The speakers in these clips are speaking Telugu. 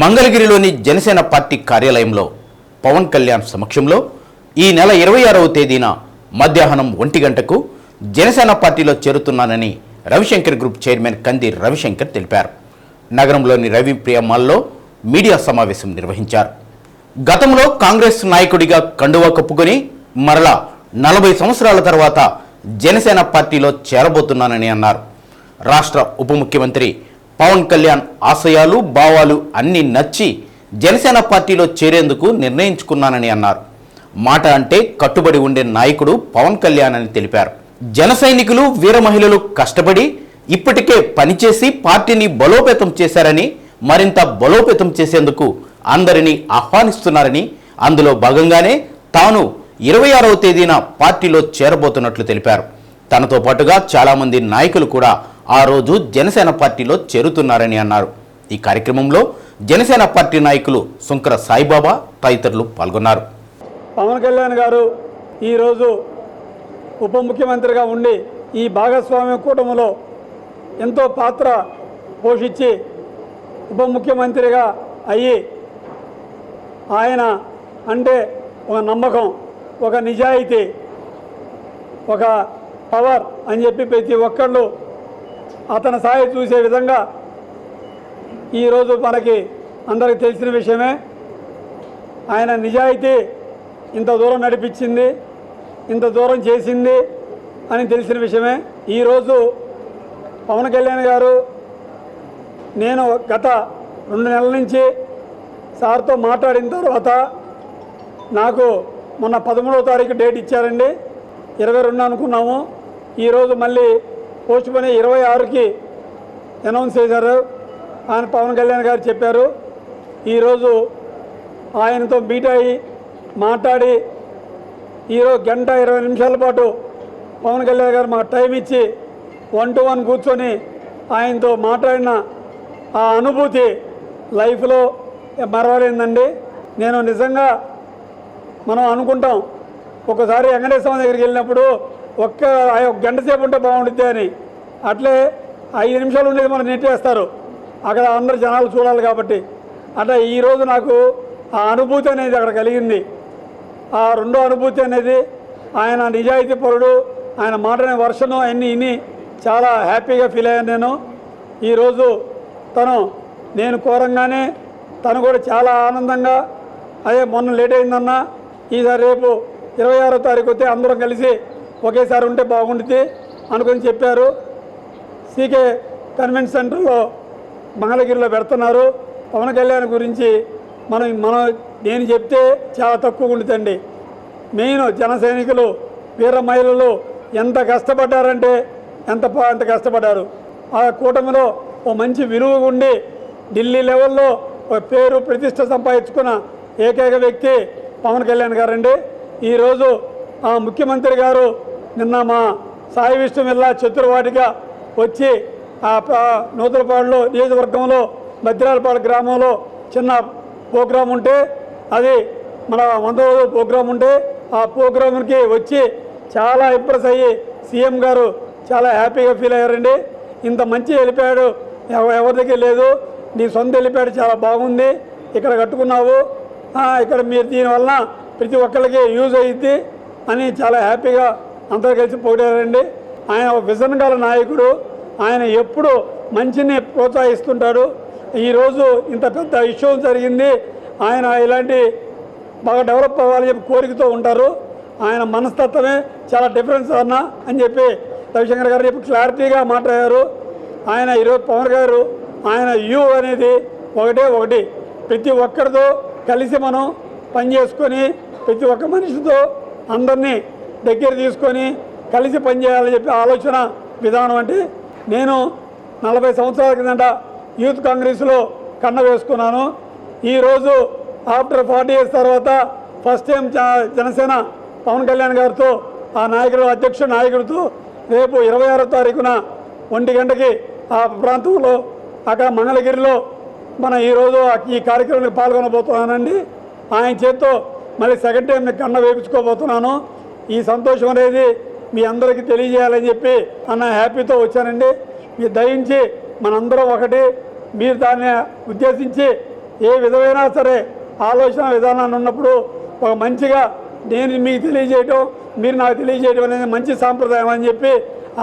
మంగళగిరిలోని జనసేన పార్టీ కార్యాలయంలో పవన్ కళ్యాణ్ సమక్షంలో ఈ నెల ఇరవై ఆరవ తేదీన మధ్యాహ్నం ఒంటి గంటకు జనసేన పార్టీలో చేరుతున్నానని రవిశంకర్ గ్రూప్ చైర్మన్ కంది రవిశంకర్ తెలిపారు. నగరంలోని రవి ప్రియమాల్లో మీడియా సమావేశం నిర్వహించారు. గతంలో కాంగ్రెస్ నాయకుడిగా కండువా కప్పుకొని మరలా నలభై సంవత్సరాల తర్వాత జనసేన పార్టీలో చేరబోతున్నానని అన్నారు. రాష్ట్ర ఉప ముఖ్యమంత్రి పవన్ కళ్యాణ్ ఆశయాలు భావాలు అన్నీ నచ్చి జనసేన పార్టీలో చేరేందుకు నిర్ణయించుకున్నానని అన్నారు. మాట అంటే కట్టుబడి ఉండే నాయకుడు పవన్ కళ్యాణ్ అని తెలిపారు. జన సైనికులు వీర మహిళలు కష్టపడి ఇప్పటికే పనిచేసి పార్టీని బలోపేతం చేశారని మరింత బలోపేతం చేసేందుకు అందరినీ ఆహ్వానిస్తున్నారని అందులో భాగంగానే తాను ఇరవై ఆరవ తేదీన పార్టీలో చేరబోతున్నట్లు తెలిపారు. తనతో పాటుగా చాలామంది నాయకులు కూడా ఆ రోజు జనసేన పార్టీలో చేరుతున్నారని అన్నారు. ఈ కార్యక్రమంలో జనసేన పార్టీ నాయకులు సుంకర సాయిబాబా తదితరులు పాల్గొన్నారు. పవన్ కళ్యాణ్ గారు ఈరోజు ఉప ముఖ్యమంత్రిగా ఉండి ఈ భాగస్వామ్య కూటమిలో ఎంతో పాత్ర పోషించి ఉప ముఖ్యమంత్రిగా అయ్యి ఆయన అంటే ఒక నమ్మకం ఒక నిజాయితీ ఒక పవర్ అని చెప్పి ప్రతి ఒక్కళ్ళు అతని సాయి చూసే విధంగా ఈరోజు మనకి అందరికి తెలిసిన విషయమే. ఆయన నిజాయితీ ఇంత దూరం నడిపించింది ఇంత దూరం చేసింది అని తెలిసిన విషయమే. ఈరోజు పవన్ కళ్యాణ్ గారు నేను గత రెండు నెలల నుంచి సార్తో మాట్లాడిన తర్వాత నాకు మొన్న పదమూడవ తారీఖు డేట్ ఇచ్చారండి. ఇరవై రెండు అనుకున్నాము. ఈరోజు మళ్ళీ పోస్ట్ ఇరవై ఆరుకి అనౌన్స్ చేశారు. ఆయన పవన్ కళ్యాణ్ గారు చెప్పారు. ఈరోజు ఆయనతో మీట్ అయ్యి మాట్లాడి ఈరోజు గంట ఇరవై నిమిషాల పాటు పవన్ కళ్యాణ్ గారు మాకు టైం ఇచ్చి వన్ టు వన్ కూర్చొని ఆయనతో మాట్లాడిన ఆ అనుభూతి లైఫ్లో మరవలేదండి. నేను నిజంగా మనం అనుకుంటాం. ఒకసారి వెంకటేశ్వర దగ్గరికి వెళ్ళినప్పుడు ఒక్క ఆ ఒక గంట సేపు ఉంటే బాగుంటుంది అని. అట్లే ఐదు నిమిషాలు ఉండేది మనం నెట్టేస్తారు. అక్కడ అందరు జనాలు చూడాలి కాబట్టి. అట్లా ఈరోజు నాకు ఆ అనుభూతి అనేది అక్కడ కలిగింది. ఆ రెండో అనుభూతి అనేది ఆయన నిజాయితీ పరుడు ఆయన మాటనే వర్షను అన్నీ విని చాలా హ్యాపీగా ఫీల్ అయ్యాను నేను. ఈరోజు తను నేను కోరంగానే తను కూడా చాలా ఆనందంగా అదే మొన్న లేట్ అయిందన్నా ఈసారి రేపు ఇరవై ఆరో తారీఖు వస్తే అందరం కలిసి ఒకేసారి ఉంటే బాగుంటుంది అనుకుని చెప్పారు. సీకే కన్వెన్షన్ సెంటర్లో మంగళగిరిలో పెడుతున్నారు. పవన్ కళ్యాణ్ గురించి మనం మనం నేను చెప్తే చాలా తక్కువ ఉంటుందండి మెయిన్ జన సైనికులు వీర మహిళలు ఎంత కష్టపడ్డారంటే ఎంత ప- ఎంత కష్టపడ్డారు. ఆ కూటమిలో ఓ మంచి విలువ ఉండి ఢిల్లీ లెవెల్లో ఒక పేరు ప్రతిష్ట సంపాదించుకున్న ఏకైక వ్యక్తి పవన్ కళ్యాణ్ గారండి. ఈరోజు ఆ ముఖ్యమంత్రి గారు నిన్న మా సాయి విష్ణు మిల్లా చతుర్వాటిగా వచ్చి ఆ ప- నూతలపాడులో నియోజకవర్గంలో మద్దిరాలపాడు గ్రామంలో చిన్న ప్రోగ్రాం ఉంటే అది మన వంద రోజుల ప్రోగ్రాం ఉంటే ఆ ప్రోగ్రాంకి వచ్చి చాలా ఇంప్రెస్ అయ్యి సీఎం గారు చాలా హ్యాపీగా ఫీల్ అయ్యారండి. ఇంత మంచి వెళ్ళిపోయాడు ఎవరి దగ్గర లేదు. నీ సొంత వెళ్ళిపోయాడు చాలా బాగుంది. ఇక్కడ కట్టుకున్నావు. ఇక్కడ మీరు దీనివల్ల ప్రతి ఒక్కరికి యూజ్ అయ్యిద్ది అని చాలా హ్యాపీగా అందరూ కలిసి పోయారండి ఆయన ఒక విజన్ గల నాయకుడు. ఆయన ఎప్పుడు మంచిని ప్రోత్సహిస్తుంటాడు. ఈరోజు ఇంత పెద్ద ఇష్యూ జరిగింది. ఆయన ఇలాంటి బాగా డెవలప్ అవ్వాలని చెప్పి కోరికతో ఉంటారు. ఆయన మనస్తత్వమే చాలా డిఫరెన్స్ అన్న అని చెప్పి రవిశంకర్ గారు చెప్పి క్లారిటీగా మాట్లాడారు. ఆయన ఈరోజు పవన్ గారు ఆయన యూ అనేది ఒకటే ఒకటి. ప్రతి ఒక్కరితో కలిసి మనం పని చేసుకొని ప్రతి ఒక్క మనిషితో అందరినీ దగ్గర తీసుకొని కలిసి పనిచేయాలని చెప్పి ఆలోచన విధానం అంటే నేను నలభై సంవత్సరాల కిందట యూత్ కాంగ్రెస్లో కన్న వేసుకున్నాను. ఈరోజు ఆఫ్టర్ ఫార్టీ ఇయర్స్ తర్వాత ఫస్ట్ టైం జనసేన పవన్ కళ్యాణ్ గారితో ఆ నాయకుడు అధ్యక్ష నాయకుడితో రేపు ఇరవై ఆరో తారీఖున ఒంటి గంటకి ఆ ప్రాంతంలో అక్కడ మంగళగిరిలో మన ఈరోజు ఈ కార్యక్రమానికి పాల్గొనబోతున్నానండి. ఆయన చేత్తో మళ్ళీ సెకండ్ టైం కన్న వేపించుకోబోతున్నాను. ఈ సంతోషం అనేది మీ అందరికీ తెలియజేయాలని చెప్పి అన్న హ్యాపీతో వచ్చానండి. మీరు దయించి మనందరం ఒకటి. మీరు దాన్ని ఉద్దేశించి ఏ విధమైన సరే ఆలోచన విధానాన్ని ఉన్నప్పుడు ఒక మంచిగా నేను మీకు తెలియజేయటం మీరు నాకు తెలియజేయడం అనేది మంచి సాంప్రదాయం అని చెప్పి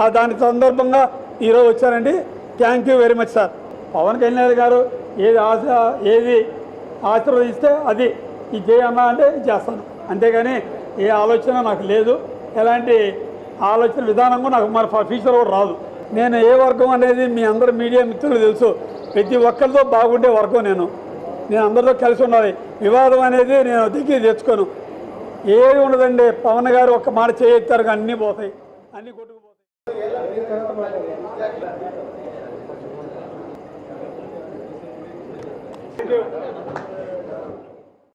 ఆ దాని సందర్భంగా ఈరోజు వచ్చానండి. Thank you very much sir. Pawan Kalyan గారు ఏది ఆశ ఏది ఆశీర్వదిస్తే అది ఇది చేయమ్మా అంటే ఇది చేస్తాను. అంతేగాని ఏ ఆలోచన నాకు లేదు. ఎలాంటి ఆలోచన విధానం కూడా నాకు మరి ఫ్యూచర్ కూడా రాదు. నేను ఏ వర్గం అనేది మీ అందరు మీడియా మిత్రులు తెలుసు. ప్రతి ఒక్కరితో బాగుండే వర్గం నేను. నేను అందరితో కలిసి ఉండాలి. వివాదం అనేది నేను దిగి తెచ్చుకోను. ఏది ఉండదండి. పవన్ గారు ఒక్క మాట చేయెత్తారు కానీ అన్నీ పోతాయి. అన్నీ కొట్టుకుపోతాయి.